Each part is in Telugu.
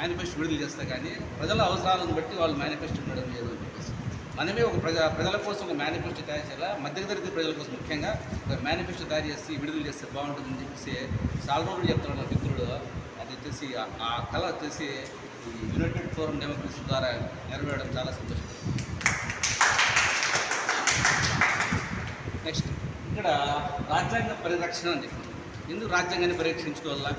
మేనిఫెస్టో విడుదల చేస్తే కానీ ప్రజల అవసరాలను బట్టి వాళ్ళు మేనిఫెస్టో ఉండడం లేదు అని చెప్పేసి. మనమే ఒక ప్రజా ప్రజల కోసం ఒక మేనిఫెస్టో తయారు చేయాలా? మధ్యతరగతి ప్రజల కోసం ముఖ్యంగా ఒక మేనిఫెస్టో తయారు చేసి విడుదల చేస్తే బాగుంటుందని చెప్పేసి చాలా రోజులు చెప్తున్నాడు నా మిత్రుడు. అది వచ్చేసి ఆ- కళ వచ్చేసి ఈ యునైటెడ్ ఫోరం డెమోక్రసీ ద్వారా నెరవేరడం చాలా సంతోషం. నెక్స్ట్ ఇక్కడ రాజ్యాంగ పరిరక్షణ అని చెప్పి ఎందుకు రాజ్యాంగాన్ని పరిరక్షించుకోవాలా?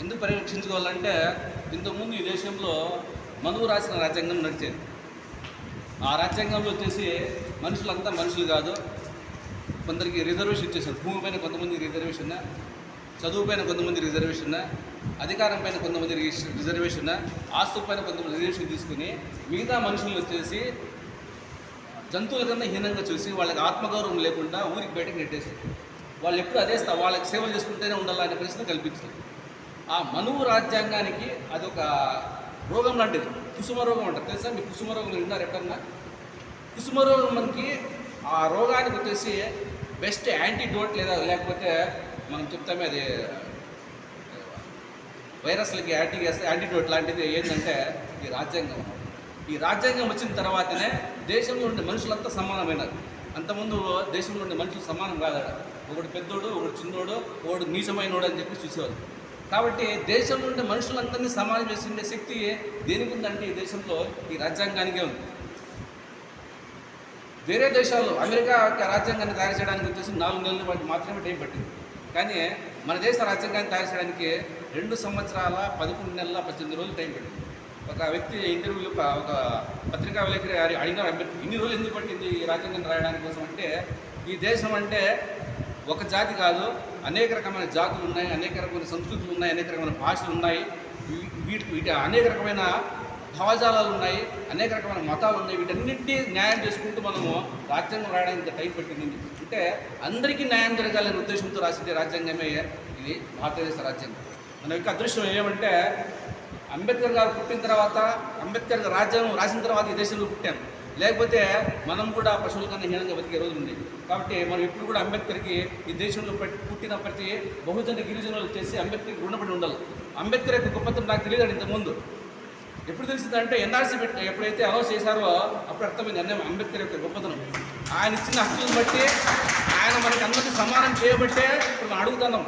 ఎందుకు పరిరక్షించుకోవాలంటే ఇంతకుముందు ఈ దేశంలో మనువు రాసిన రాజ్యాంగం నడిచేది. ఆ రాజ్యాంగంలో వచ్చేసి మనుషులంతా మనుషులు కాదు. కొందరికి రిజర్వేషన్ ఇచ్చేసారు భూమి పైన కొంతమంది రిజర్వేషన్ చదువు పైన కొంతమంది రిజర్వేషన్ అధికారం పైన కొంతమంది రిజర్వేషన్ ఆస్తు పైన కొంతమంది రిజర్వేషన్ తీసుకుని మిగతా మనుషులు వచ్చేసి జంతువుల కన్నా హీనంగా చూసి వాళ్ళకి ఆత్మగౌరవం లేకుండా ఊరికి బయటకు నెట్టేసి వాళ్ళు ఎప్పుడు అదే వాళ్ళకి సేవలు చేసుకుంటూనే ఉండాలనే పరిస్థితి కల్పించారు. ఆ మనువు రాజ్యాంగానికి అదొక రోగం లాంటిది. కుసుమ రోగం అంటారు. తెలుసా మీ కుసుమ రోగం విన్నారు ఎక్కడన్నా కుసుమ రోగం మనకి ఆ రోగానికి వచ్చేసి బెస్ట్ యాంటీడోట్ లేదా లేకపోతే మనం చెప్తామే అది వైరస్లకి యాంటీ యాంటీడోట్ లాంటిది ఏంటంటే ఈ రాజ్యాంగం. ఈ రాజ్యాంగం వచ్చిన తర్వాతనే దేశంలో ఉండే మనుషులంతా సమానమైనారు. అంతకుముందు దేశంలో ఉండే మనుషులు సమానం కాదాడ ఒకడు పెద్దోడు ఒకడు చిన్నోడు ఒకడు నీచమైనోడు అని చెప్పి చూసేవాళ్ళు. కాబట్టి దేశంలో ఉండే మనుషులందరినీ సమానం చేసిండే శక్తి దేనికి ఉందంటే ఈ దేశంలో ఈ రాజ్యాంగానికే ఉంది. వేరే దేశాల్లో అమెరికా రాజ్యాంగాన్ని తయారు చేయడానికి వచ్చేసి నాలుగు నెలల పాటు మాత్రమే టైం పట్టింది. కానీ మన దేశ రాజ్యాంగాన్ని తయారు చేయడానికి రెండు సంవత్సరాల పదకొండు నెలల పద్దెనిమిది రోజులు టైం పట్టింది. ఒక వ్యక్తి ఇంటర్వ్యూలో ఒక- పత్రికా విలేకరి గారి అంబేద్కర్ ఇన్ని రోజులు ఎందుకు పట్టింది ఈ రాజ్యాంగం రాయడానికి కోసం? అంటే ఈ దేశం అంటే ఒక జాతి కాదు అనేక రకమైన జాతులు ఉన్నాయి అనేక రకమైన సంస్కృతులు ఉన్నాయి అనేక రకమైన భాషలు ఉన్నాయి. వీ- వీటి వీటి అనేక రకమైన భావజాలాలు ఉన్నాయి అనేక రకమైన మతాలు ఉన్నాయి. వీటన్నింటినీ న్యాయం చేసుకుంటూ మనము రాజ్యాంగం రాయడానికి ఇంత టైం పెట్టింది. అంటే అందరికీ న్యాయం జరగాలనే ఉద్దేశంతో రాసింది రాజ్యాంగమే ఇది భారతదేశ రాజ్యాంగం. మన యొక్క అదృష్టం ఏమంటే అంబేద్కర్ గారు పుట్టిన తర్వాత అంబేద్కర్ గారు రాజ్యాంగం రాసిన తర్వాత ఈ దేశంలో పుట్టాను లేకపోతే మనం కూడా పశువుల కన్నా హీనంగా బతికే రోజు ఉంది కాబట్టి మనం ఇప్పుడు కూడా అంబేద్కర్కి ఈ దేశంలో పుట్టిన ప్రతి బహుజన గిరిజనులు చేసి అంబేద్కర్కి రుణపడి ఉండాలి. అంబేద్కర్ యొక్క గొప్పతనం నాకు తెలియదు ఇంతకుముందు. ఎప్పుడు తెలిసిందంటే ఎన్ఆర్సీ పెట్టి ఎప్పుడైతే అనౌన్స్ చేశారో అప్పుడు అర్థమైంది అన్నీ అంబేద్కర్ యొక్క గొప్పతనం. ఆయన ఇచ్చిన హక్కులను బట్టి ఆయన మనకి అందరికీ సమానం చేయబట్టే మనం అడుగుతున్నాం.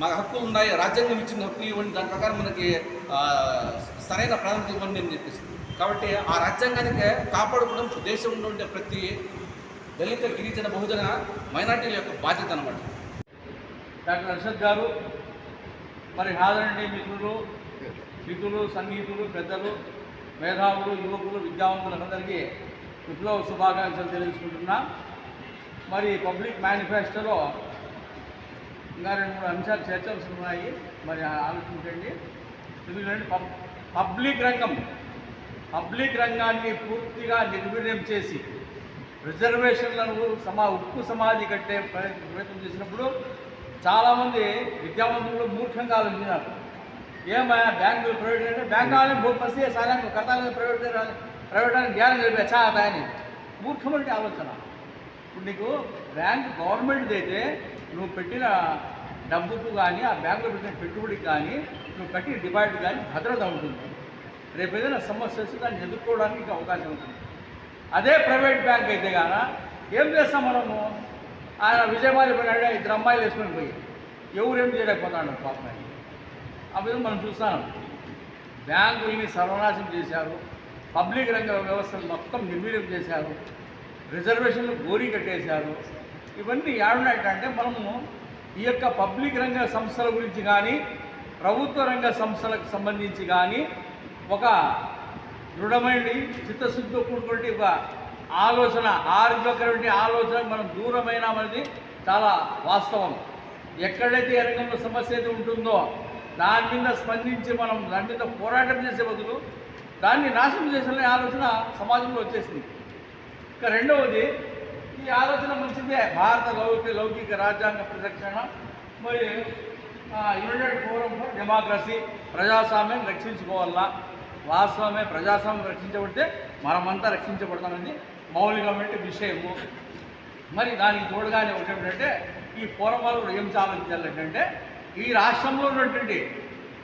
మాకు హక్కులు ఉన్నాయి రాజ్యాంగం ఇచ్చిన హక్కులు ఇవ్వండి దాని ప్రకారం మనకి సరైన ప్రాధాన్యత ఇవ్వండి అని చెప్పేసి. కాబట్టి ఆ రాజ్యాంగానికి కాపాడుకోవడం దేశంలో ఉండే ప్రతి దళిత గిరిజన బహుజన మైనార్టీల యొక్క బాధ్యత అనమాట డాక్టర్ అర్షద్ గారు మరి హాజరండి మిత్రులు మిత్రులు సంగీతులు పెద్దలు మేధావులు యువకులు విద్యావంతులందరికీ విప్లవ శుభాకాంక్షలు తెలియజేసుకుంటున్నా. మరి పబ్లిక్ మేనిఫెస్టోలో ఇంకా రెండు మూడు అంశాలు చేర్చాల్సి ఉన్నాయి. మరి ఆలోచించండి. ఎందుకంటే పబ్ పబ్లిక్ రంగం పబ్లిక్ రంగాన్ని పూర్తిగా నిర్వీర్యం చేసి రిజర్వేషన్లను సమా ఉక్కు సమాధి కట్టే ప్రయత్నం చేసినప్పుడు చాలామంది విద్యావంతులు మూర్ఖంగా ఆలోచించినారు ఏమైనా బ్యాంకులు ప్రైవేట్ అంటే బ్యాంకు బహుత్ మస్తీ సాయం కర్తాలు ప్రైవేట్ ప్రైవేట్ అని ధ్యానం కలిపే చాలా అని. ఆలోచన. ఇప్పుడు నీకు బ్యాంక్ గవర్నమెంట్ది అయితే నువ్వు పెట్టిన డబ్బుకు కానీ ఆ బ్యాంకులో పెట్టిన పెట్టుబడికి కానీ నువ్వు కట్టిన డిపాజిట్ కానీ భద్రత ఉంటుంది. రేపు ఏదైనా సమస్య వస్తే దాన్ని ఎదుర్కోవడానికి అవకాశం ఉంటుంది. అదే ప్రైవేట్ బ్యాంక్ అయితే కాన ఏం చేస్తాం మనము? ఆయన విజయవాడ పోయినాడు ఇద్దరు అమ్మాయిలు వేసుకొని పోయి. ఎవరు ఏం చేయలేకపోతున్నాడు పాపం ఆ విధంగా మనం చూస్తాం బ్యాంకుల్ని సర్వనాశనం చేశారు. పబ్లిక్ రంగ వ్యవస్థను మొత్తం నిర్వీర్యం చేశారు. రిజర్వేషన్లు గోరీ కట్టేశారు. ఇవన్నీ ఏడున్నాయంటే మనము ఈ యొక్క పబ్లిక్ రంగ సంస్థల గురించి కానీ ప్రభుత్వ రంగ సంస్థలకు సంబంధించి కానీ ఒక దృఢమైన చిత్తశుద్ధితో కూడుకున్నటువంటి ఒక ఆలోచన ఆరోగ్యకరమైన ఆలోచన మనం దూరమైనామనేది చాలా వాస్తవం. ఎక్కడైతే ఏ రంగంలో సమస్య అయితే ఉంటుందో దాని మీద స్పందించి మనం దాని మీద పోరాటం చేసే బదులు దాన్ని నాశనం చేసిన ఆలోచన సమాజంలో వచ్చేసింది. ఇక రెండవది ఈ ఆలోచన మంచిదే. భారత లౌకిక లౌకిక రాజ్యాంగ పరిరక్షణ మరియు యునైటెడ్ ఫోరం ఫర్ డెమోక్రసీ ప్రజాస్వామ్యం రక్షించుకోవాలా? వాస్తవమే ప్రజాస్వామ్యం రక్షించబడితే మనమంతా రక్షించబడతామని మౌలికమైన విషయము మరి దానికి తోడుగానే ఒకటి ఏంటంటే ఈ ఫోరం వాళ్ళు కూడా ఏం ఆలోచించాలంటే ఈ రాష్ట్రంలో ఉన్నటువంటి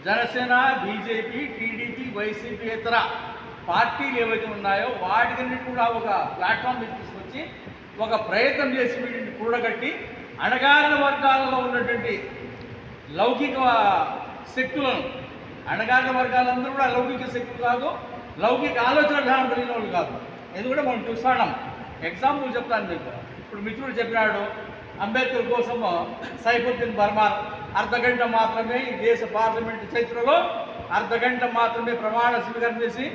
జనసేన బీజేపీ టీడీపీ వైసీపీ ఇతర పార్టీలు ఏవైతే ఉన్నాయో వాటికన్నిటి కూడా ఒక ప్లాట్ఫామ్ తీసుకొచ్చి ఒక ప్రయత్నం చేసి వీటిని కూడగట్టి అణగారిన వర్గాలలో ఉన్నటువంటి లౌకిక శక్తులను అణగారిన వర్గాలందరూ కూడా లౌకిక శక్తులు కాదు లౌకిక ఆలోచన విధానం కలిగిన వాళ్ళు కాదు. ఎందుకంటే మనం చూస్తాం ఎగ్జాంపుల్ చెప్తాను మీకు. ఇప్పుడు మిత్రుడు చెప్పినాడు అంబేద్కర్ కోసము సైఫుద్దీన్ బర్మార్ అర్ధగంట మాత్రమే ఈ దేశ పార్లమెంటు చరిత్రలో అర్ధగంట మాత్రమే ప్రమాణ స్వీకారం చేసి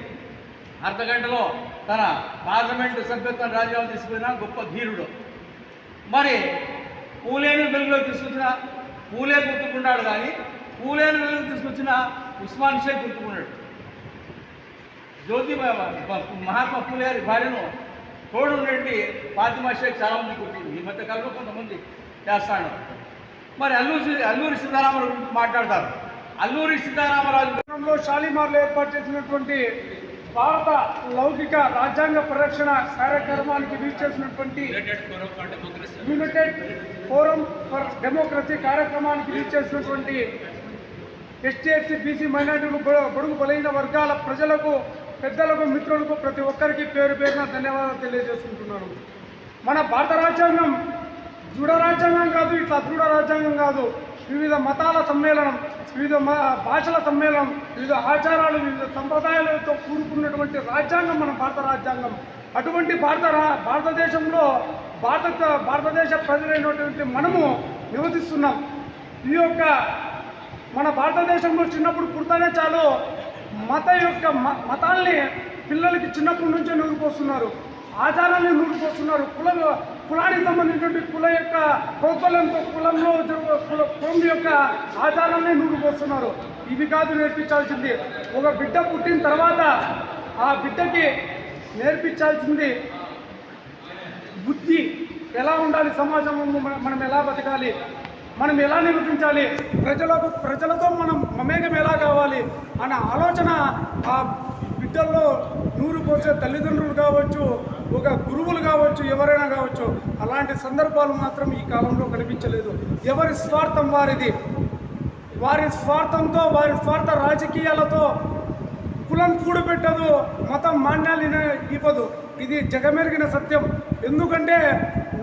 అర్ధగంటలో తన పార్లమెంటు సభ్యత్వం రాజ్యాంగం తీసుకున్న గొప్ప ధీరుడు. మరి పూలేని వెలుగులో తీసుకొచ్చిన పూలే గుర్తుకున్నాడు కానీ పూలేని వెలుగు తీసుకొచ్చిన ఉస్మాన్ షేక్ గుర్తుకున్నాడు జ్యోతి మహాత్మా పూలే గారి భార్యను తోడు నుండి ఫాతిమా షేక్ చాలా మంది గుర్తుంది ఈ మధ్య కాలంలో కొంతమంది చేస్తాడు మరి అల్లూరి అల్లూరి సీతారామరాజు గురించి మాట్లాడతారు। అల్లూరి సీతారామరాజు షాలిమార్లో ఏర్పాటు చేసినటువంటి భారత లౌకిక రాజ్యాంగ పరిరక్షణ కార్యక్రమానికి వీలు చేసినటువంటి యునైటెడ్ ఫోరం ఫర్ డెమోక్రసీ కార్యక్రమానికి వీలు చేసినటువంటి ఎస్టీ ఎస్సీ బీసీ మైనార్టీలు గొడుగు బడుగు బలైన వర్గాల ప్రజలకు పెద్దలకు మిత్రులకు ప్రతి ఒక్కరికి పేరు పేరున ధన్యవాదాలు తెలియజేసుకుంటున్నాను. మన భారత రాజ్యాంగం దృఢ రాజ్యాంగం కాదు ఇట్లా దృఢ రాజ్యాంగం కాదు. వివిధ మతాల సమ్మేళనం వివిధ మ భాషల సమ్మేళనం వివిధ ఆచారాలు వివిధ సంప్రదాయాలతో కూడుకున్నటువంటి రాజ్యాంగం మన భారత రాజ్యాంగం. అటువంటి భారత రా భారతదేశంలో భారత భారతదేశ ప్రజలైనటువంటి మనము నివసిస్తున్నాం. ఈ యొక్క మన భారతదేశంలో చిన్నప్పుడు పుడతానే చాలు. మత యొక్క మ- మతాల్ని పిల్లలకి చిన్నప్పటి నుంచే నూరుకొస్తున్నారు ఆచారాన్ని నూరుకొస్తున్నారు కుల కులానికి సంబంధించినటువంటి కుల యొక్క కౌకల్యంతో కులంలో కుల కులం యొక్క ఆచారాన్ని నూరుకొస్తున్నారు ఇవి కాదు నేర్పించాల్సింది. ఒక బిడ్డ పుట్టిన తర్వాత ఆ బిడ్డకి నేర్పించాల్సింది బుద్ధి. ఎలా ఉండాలి సమాజంలో మనం ఎలా బతకాలి? మనం ఎలా నివసించాలి ప్రజలకు ప్రజలతో మనం మమేకం ఎలా కావాలి? అనే ఆలోచన ఆ బిడ్డల్లో నూరు పోసే తల్లిదండ్రులు కావచ్చు ఒక గురువులు కావచ్చు ఎవరైనా కావచ్చు అలాంటి సందర్భాలు మాత్రం ఈ కాలంలో కనిపించలేదు. ఎవరి స్వార్థం వారిది? వారి స్వార్థంతో వారి స్వార్థ రాజకీయాలతో కులం కూడబెట్టదు మతం మాన్యాలు ఇవ్వదు. ఇది జగమెరిగిన సత్యం. ఎందుకంటే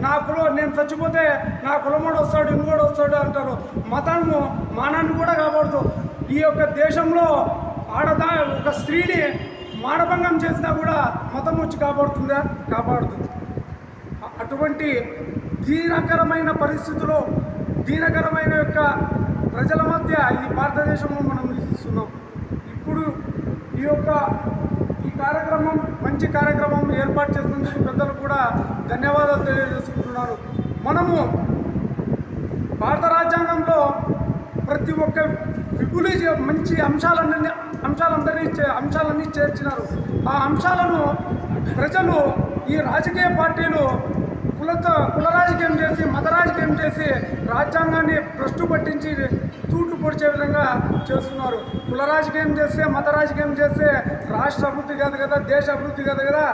నా కులం నేను చచ్చిపోతే నా కులమోడు వస్తాడు ఇంకోడు వస్తాడు అంటారు. మతాన్ని మానాన్ని కూడా కాపాడుతూ ఈ యొక్క దేశంలో ఆడదా ఒక స్త్రీని మానభంగం చేసినా కూడా మతం వచ్చి కాపాడుతుందా? కాపాడుతుంది. అటువంటి దీనకరమైన పరిస్థితుల్లో దీనకరమైన యొక్క ప్రజల మధ్య ఈ భారతదేశంలో మనం నివసిస్తున్నాం. ఇప్పుడు ఈ యొక్క ఈ కార్యక్రమం మంచి కార్యక్రమం ఏర్పాటు చేసినందుకు పెద్దలు కూడా ధన్యవాదాలు తెలియజేసుకుంటున్నారు. మనము భారత రాజ్యాంగంలో ప్రతి ఒక్క విపులి మంచి అంశాలన్నీ అంశాలందరినీ అంశాలన్నీ చేర్చినారు. ఆ అంశాలను ప్రజలు ఈ రాజకీయ పార్టీలు కులతో కుల రాజకీయం చేసి మత రాజకీయం చేసి రాజ్యాంగాన్ని భ్రష్టు పట్టించి తూట్లు పొడిచే విధంగా చేస్తున్నారు. కుల రాజకీయం చేస్తే మత రాజకీయం చేస్తే రాష్ట్ర అభివృద్ధి కాదు కదా దేశ అభివృద్ధి కాదు కదా.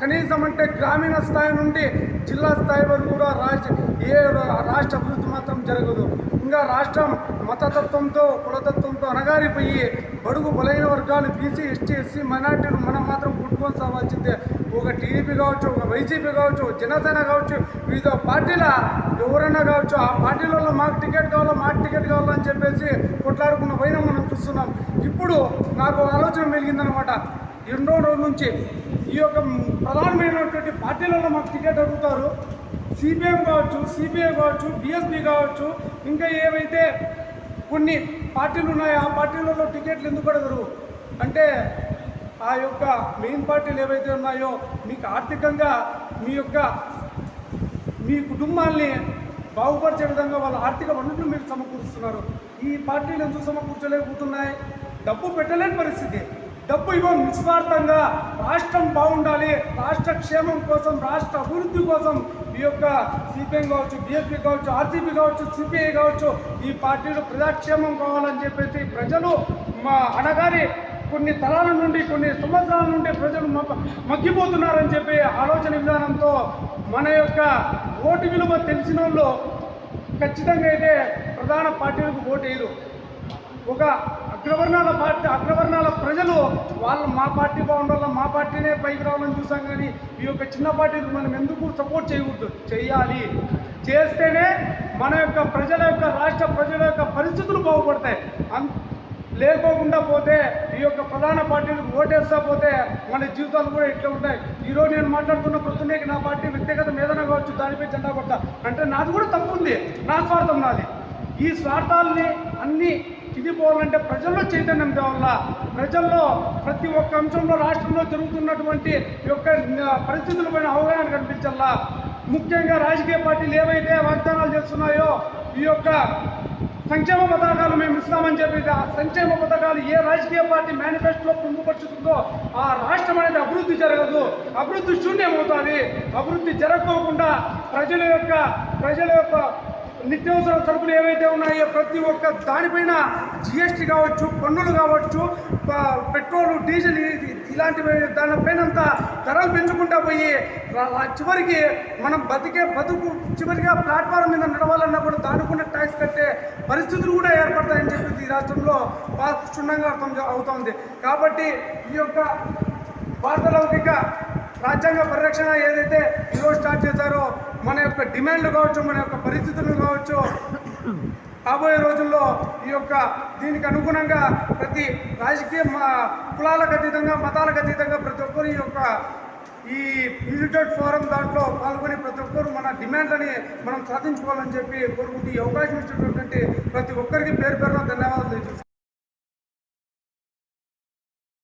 కనీసం అంటే గ్రామీణ స్థాయి నుండి జిల్లా స్థాయి వరకు కూడా రాజ్య ఏ రాష్ట్ర అభివృద్ధి మాత్రం జరగదు. ఇంకా రాష్ట్రం మతతత్వంతో కులతత్వంతో అనగారిపోయి బడుగు బలైన వర్గాలు బీసీ ఎస్టీ ఎస్సీ మైనార్టీలు మనం మాత్రం కొట్టుకొని సావాల్సిందే. ఒక టీడీపీ కావచ్చు ఒక వైసీపీ కావచ్చు జనసేన కావచ్చు వివిధ పార్టీల ఎవరైనా కావచ్చు ఆ పార్టీలలో మాకు టికెట్ కావాలో మాకు టికెట్ కావాలో అని చెప్పేసి కొట్లాడుకున్న పైన మనం చూస్తున్నాం. ఇప్పుడు నాకు ఆలోచన వెలిగిందనమాట ఎన్నో రోజుల నుంచి ఈ యొక్క ప్రధానమైనటువంటి పార్టీలలో మాకు టికెట్ అడుగుతారు. సిపిఎం కావచ్చు సిపిఐ కావచ్చు బిఎస్పి కావచ్చు ఇంకా ఏవైతే కొన్ని పార్టీలు ఉన్నాయి. ఆ పార్టీలలో టికెట్లు ఎందుకు అడగరు? అంటే ఆ యొక్క మెయిన్ పార్టీలు ఏవైతే ఉన్నాయో మీకు ఆర్థికంగా మీ యొక్క మీ కుటుంబాల్ని బాగుపరిచే విధంగా వాళ్ళ ఆర్థిక వనరులు మీరు సమకూరుస్తున్నారు. ఈ పార్టీలు ఎందుకు సమకూర్చలేకపోతున్నాయి? డబ్బు పెట్టలేని పరిస్థితి. డబ్బు ఇవ్వం నిస్వార్థంగా. రాష్ట్రం బాగుండాలి. రాష్ట్ర క్షేమం కోసం రాష్ట్ర అభివృద్ధి కోసం ఈ యొక్క సిపిఎం కావచ్చు బిఎస్పీ కావచ్చు ఆర్సీపీ కావచ్చు సిపిఐ కావచ్చు ఈ పార్టీలు ప్రజాక్షేమం కావాలని చెప్పేసి ప్రజలు మా అనగానే కొన్ని తరాల నుండి కొన్ని సంవత్సరాల నుండి ప్రజలు మగ్గిపోతున్నారని చెప్పి ఆలోచన విధానంతో మన యొక్క ఓటు విలువ తెలిసిన వాళ్ళు ఖచ్చితంగా అయితే ప్రధాన పార్టీలకు ఓటు వేయరు. ఒక అగ్రవర్ణాల పార్టీ అగ్రవర్ణాల ప్రజలు వాళ్ళు మా పార్టీ బాగుండాల మా పార్టీనే పైకి రావాలని చూసాం కానీ ఈ యొక్క చిన్న పార్టీకి మనం ఎందుకు సపోర్ట్ చేయకూడదు? చేయాలి. చేస్తేనే మన యొక్క ప్రజల యొక్క రాష్ట్ర ప్రజల యొక్క పరిస్థితులు బాగుపడతాయి. అన్ లేకోకుండా పోతే ఈ యొక్క ప్రధాన పార్టీలకు ఓటేస్తా పోతే మన జీవితాలు కూడా ఇట్లా ఉంటాయి. ఈరోజు నేను మాట్లాడుతున్న ప్రొద్దునేకి నా పార్టీ వ్యక్తిగత మేధన కావచ్చు దానిపై జెండా కొట్ట అంటే నాది కూడా తప్పు ఉంది. నా స్వార్థం నాది. ఈ స్వార్థాలని అన్నీ ఇది పోవాలంటే ప్రజల్లో చైతన్యం తేవాల? ప్రజల్లో ప్రతి ఒక్క అంశంలో రాష్ట్రంలో జరుగుతున్నటువంటి ఈ యొక్క పరిస్థితులపైన అవగాహన కనిపించాలా ముఖ్యంగా రాజకీయ పార్టీలు ఏవైతే వాగ్దానాలు చేస్తున్నాయో ఈ యొక్క సంక్షేమ పథకాలు మేము ఇస్తామని చెప్పి ఆ సంక్షేమ పథకాలు ఏ రాజకీయ పార్టీ మేనిఫెస్టోలో పొందుపరుచుతుందో ఆ రాష్ట్రం అనేది అభివృద్ధి జరగదు. అభివృద్ధి శూన్యమవుతుంది. అభివృద్ధి జరగకోకుండా ప్రజల యొక్క ప్రజల యొక్క నిత్యావసర సరుకులు ఏవైతే ఉన్నాయో ప్రతి ఒక్క దానిపైన జిఎస్టీ కావచ్చు పన్నులు కావచ్చు పెట్రోల్ డీజిల్ ఇలాంటివి దానిపైనంతా ధరలు పెంచుకుంటా పోయి చివరికి మనం బతికే బతుకు చివరిగా ప్లాట్ఫారం మీద నడవాలన్నా కూడా దానికున్న ట్యాక్స్ కట్టే పరిస్థితులు కూడా ఏర్పడతాయని చెప్పి ఈ రాష్ట్రంలో బాగా క్షుణ్ణంగా అర్థం అవుతుంది. కాబట్టి ఈ యొక్క భారతలౌకిక రాజ్యాంగ పరిరక్షణ ఏదైతే ఈరోజు స్టార్ట్ చేశారో మన యొక్క డిమాండ్లు కావచ్చు మన యొక్క పరిస్థితులు కావచ్చు రాబోయే రోజుల్లో ఈ యొక్క దీనికి అనుగుణంగా ప్రతి రాజకీయ కులాలకు అతీతంగా మతాలకు అతీతంగా ప్రతి ఒక్కరు ఈ యొక్క ఈ యూనిటెడ్ ఫోరం దాంట్లో పాల్గొని ప్రతి ఒక్కరు మన డిమాండ్లని మనం సాధించుకోవాలని చెప్పి కోరుకుంటూ ఈ అవకాశం ఇచ్చినటువంటి ప్రతి ఒక్కరికి పేరు పేరున